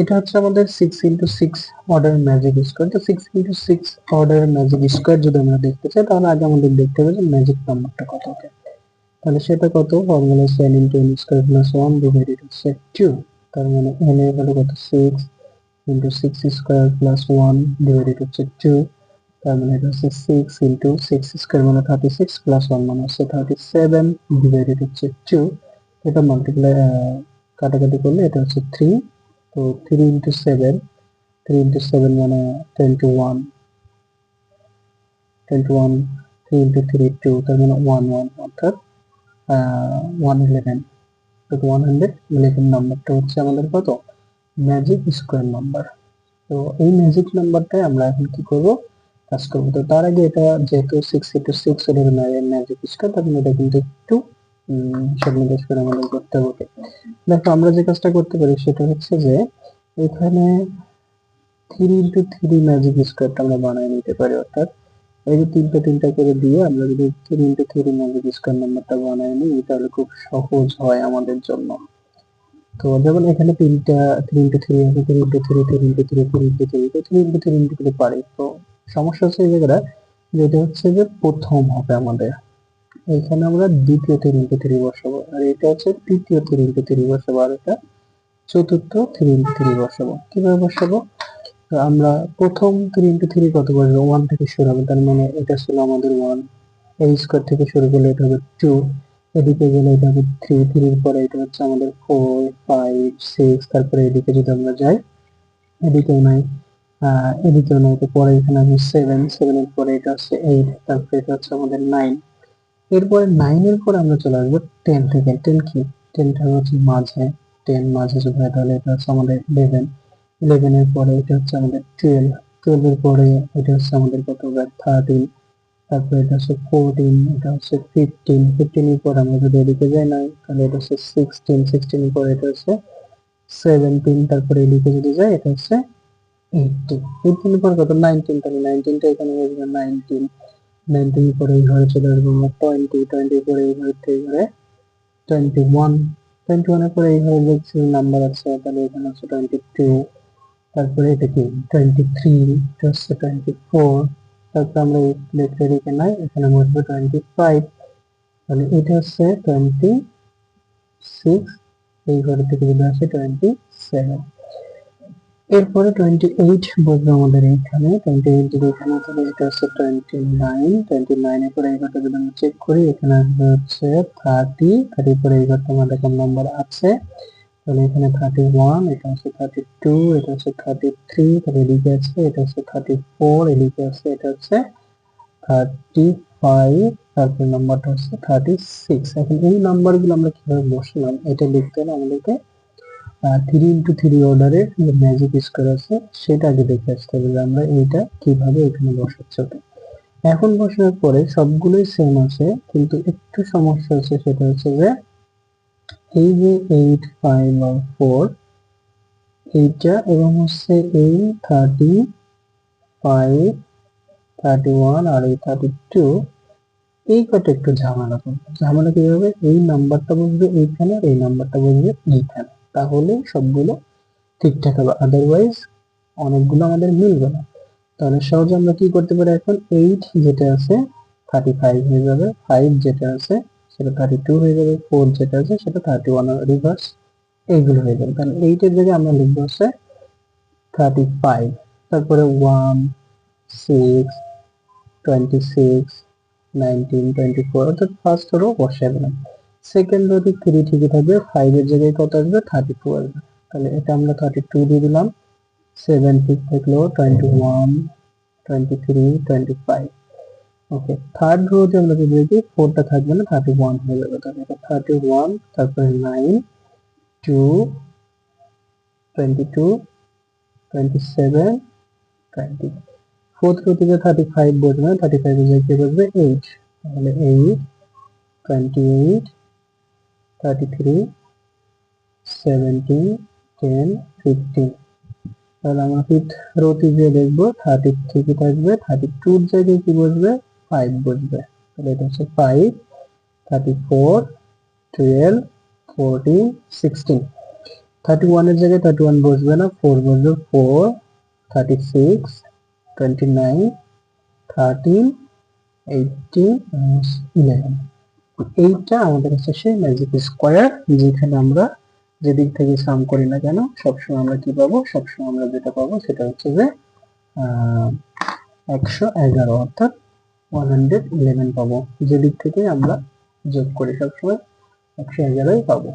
এটা হচ্ছে আমাদের six into six order magic square তো six into six order magic square যদি আমরা দেখতে চাই, তাহলে আগে আমাদের দেখতে হবে যে ম্যাজিক নাম্বারটা কত হবে তাহলে সেটা কত? Formula N into N square plus one divided হচ্ছে টু তার মানে এন এর ভ্যালু কত? Six into six square plus one divided হচ্ছে টু তার মানে এটা হচ্ছে সিক্স ইন্টু সিক্স স্কোয়ার মানে থার্টি সিক্স প্লাস ওয়ান মানে হচ্ছে থার্টি সেভেন ডিভাইডেড হচ্ছে টু এটা মাল্টিপ্লাই কাটাকাটি করলে এটা হচ্ছে থ্রি তো three into seven three into seven মানে twenty one twenty one three into three two তার মানে ওয়ান ওয়ান অর্থাৎ ওয়ান ইলেভেন তো ওয়ান হান্ড্রেড ইলেভেন নাম্বারটা হচ্ছে আমাদের কত? ম্যাজিক স্কোয়ার নাম্বার তো এই ম্যাজিক নাম্বারটাই আমরা এখন কি করব? কাজ করব। তো তার আগে এটা যেহেতু six into six magic square তখন এটা কিন্তু একটু সেগুলো করে আমাদের করতে হবে দেখো আমরা যে কাজটা করতে পারি সেটা হচ্ছে যে এখানে থ্রি ইন্টু থ্রি ম্যাজিক স্কোয়ারটা আমরা বানিয়ে নিতে পারি অর্থাৎ এই যে তিনটা তিনটা করে দিয়ে আমরা যদি three into three magic square নাম্বারটা বানিয়ে নিই তাহলে খুব সহজ হয় আমাদের জন্য তো যেমন এখানে তিনটা থ্রি ইন্টু থ্রি আছে three into three three into three three into three তো three into three into three পারি তো সমস্যা হচ্ছে এই জায়গাটা যেটা হচ্ছে যে প্রথম হবে আমাদের এখানে আমরা দ্বিতীয় থ্রি ইন্টু থ্রি বসাবো, আর এটা হচ্ছে তৃতীয় থ্রি ইন্টু থ্রি বসাবো, আর এটা চতুর্থ থ্রি ইন্টু থ্রি বসাবো। কীভাবে বসাবো? আমরা প্রথম থ্রি ইন্টু থ্রি কত বসবো? ওয়ান থেকে শুরু হবে, তার মানে এটা ছিল আমাদের ওয়ান। এই স্কোয়ার থেকে শুরু করলে এটা হবে টু, এদিকে গেলে এটা হবে থ্রি, থ্রির পরে এটা হচ্ছে আমাদের ফোর, ফাইভ, সিক্স, তারপরে এদিকে যদি আমরা যাই, এদিকেও নাই এদিকেও নাই পরে এখানে আছে সেভেন, সেভেনের পরে এটা হচ্ছে এইট, তারপরে এটা হচ্ছে আমাদের নাইন। এরপরে নাইনের পরে আমরা চলে আসব টেন থেকে। টেন কি? টেনটা হচ্ছে মাঝে। টেন মাঝে যদি হয় তাহলে এটা হচ্ছে আমাদের ইলেভেন ইলেভেনের পরে এটা হচ্ছে আমাদের টুয়েলভ টুয়েলভের পরে এটা হচ্ছে আমাদের কত? থার্টিন তারপরে এটা হচ্ছে ফোরটিন এটা হচ্ছে ফিফটিন ফিফটিনের পর আমরা যদি এদিকে যাই নাই তাহলে এটা হচ্ছে সিক্সটিন সিক্সটিনের পরে এটা হচ্ছে সেভেন্টিন তারপরে এদিকে যদি যাই, এটা হচ্ছে এইটিন এইটিনের পর কত? নাইনটিন তাহলে নাইনটিনটা এখানে হয়ে যাবে নাইনটিন নাইনটিন পরে এই ঘরে চলে আসব আমরা। টোয়েন্টি টোয়েন্টি পরে এই ঘরে থেকে ঘরে টোয়েন্টি ওয়ান টোয়েন্টি ওয়ানের পরে এই ঘরে দেখছি নাম্বার আছে, তাহলে এখানে আছে টোয়েন্টি টু তারপরে এটা কি? টোয়েন্টি থ্রি এটা হচ্ছে টোয়েন্টি ফোর তারপর আমরা এই লেটার এদিকে নাই, এখানে বসবো টোয়েন্টি ফাইভ তাহলে এটা হচ্ছে টোয়েন্টি সিক্স এই ঘর থেকে যদি আসে টোয়েন্টি সেভেন এরপরে টোয়েন্টি এইট বসবে আমাদের এইখানে টোয়েন্টি এইট যদি এখানে তাহলে এটা হচ্ছে টোয়েন্টি নাইন টোয়েন্টি নাইনের পরে এই যদি আমরা চেক করি, এখানে আসবে হচ্ছে থার্টি থার্টির পরে এই ঘরটা আমাদের নাম্বার আছে। তাহলে এখানে থার্টি ওয়ান এটা হচ্ছে থার্টি টু এটা হচ্ছে থার্টি থ্রি তাহলে এদিকে আছে, এটা হচ্ছে থার্টি ফোর এদিকে আছে, এটা হচ্ছে থার্টি ফাইভ তারপর নাম্বারটা হচ্ছে থার্টি সিক্স এখন এই নাম্বারগুলো আমরা কীভাবে বসলাম, এটা লিখতে হলে আমাদেরকে থ্রি ইন্টু থ্রি অর্ডারে যে ম্যাজিক স্কোয়ার আছে, সেটা আগে দেখে আসতে হবে আমরা এইটা কীভাবে এখানে বসাচ্ছি এখন বসানোর পরে সবগুলোই সেম আছে, কিন্তু একটু সমস্যা আছে সেটা হচ্ছে যে এই যে এইট ফাইভ আর ফোর এইটা এবং হচ্ছে এই থার্টি ফাইভ থার্টি ওয়ান আর এই থার্টি টু এই কটা একটু ঝামেলা করবে। ঝামেলা কীভাবে? এই নাম্বারটা বসবে এইখানে আর এই নাম্বারটা বসবে এইখানে। তাহলে সবগুলো ঠিকঠাক হবে। আদারওয়াইজ অনেকগুলো আমাদের মিলবে না। তাহলে সহজে আমরা কি করতে পারি এখন? এইট যেটা আছে থার্টি ফাইভ হয়ে যাবে। ফাইভ যেটা আছে, সেটা থার্টি টু হয়ে যাবে। ফোর যেটা আছে, সেটা থার্টি ওয়ান রিভার্স এইগুলো হয়ে যাবে। তাহলে এইটের জায়গায় আমরা লিখব হচ্ছে থার্টি ফাইভ তারপরে one six twenty six nineteen twenty four অর্থাৎ ফার্স্ট বসে দিলাম। সেকেন্ড রোতে থ্রি ঠিকই থাকবে ফাইভের জায়গায় কত আসবে? থার্টি টু আসবে। তাহলে এটা আমরা থার্টি টু দিয়ে দিলাম। সেভেন ঠিক থাকল twenty one twenty three twenty five okay third রোতে আমরা যদি দেখি ফোরটা থাকবে না থার্টি ওয়ান হয়ে যাবে তাহলে। এটা থার্টি ওয়ান তারপরে nine two twenty two twenty seven twenty fourth row থেকে থার্টি ফাইভ বসবে থার্টি ফাইভের জায়গায় বসবে এইট তাহলে eight twenty eight thirty three seventeen ten fifteen তাহলে আমরা ফিফথ রোতে যে দেখব থার্টি থ্রি থাকবে? থার্টি টুর জায়গায় কি বসবে? ফাইভ বসবে। তাহলে এটা হচ্ছে five thirty four twelve fourteen sixteen thirty ওয়ানের জায়গায় থার্টি ওয়ান বসবে না ফোর বসবে four thirty six twenty nine thirteen eighteen eleven এইটা আমাদের কাছে সেই ম্যাজিক স্কোয়ার যেখানে আমরা যেদিক থেকে সাম করি না কেন, সবসময় আমরা কি পাবো? সবসময় আমরা যেটা পাবো সেটা হচ্ছে যে একশো এগারো, অর্থাৎ ওয়ান হান্ড্রেড ইলেভেন পাবো। যেদিক থেকে আমরা যোগ করি সবসময় একশো এগারোই পাবো।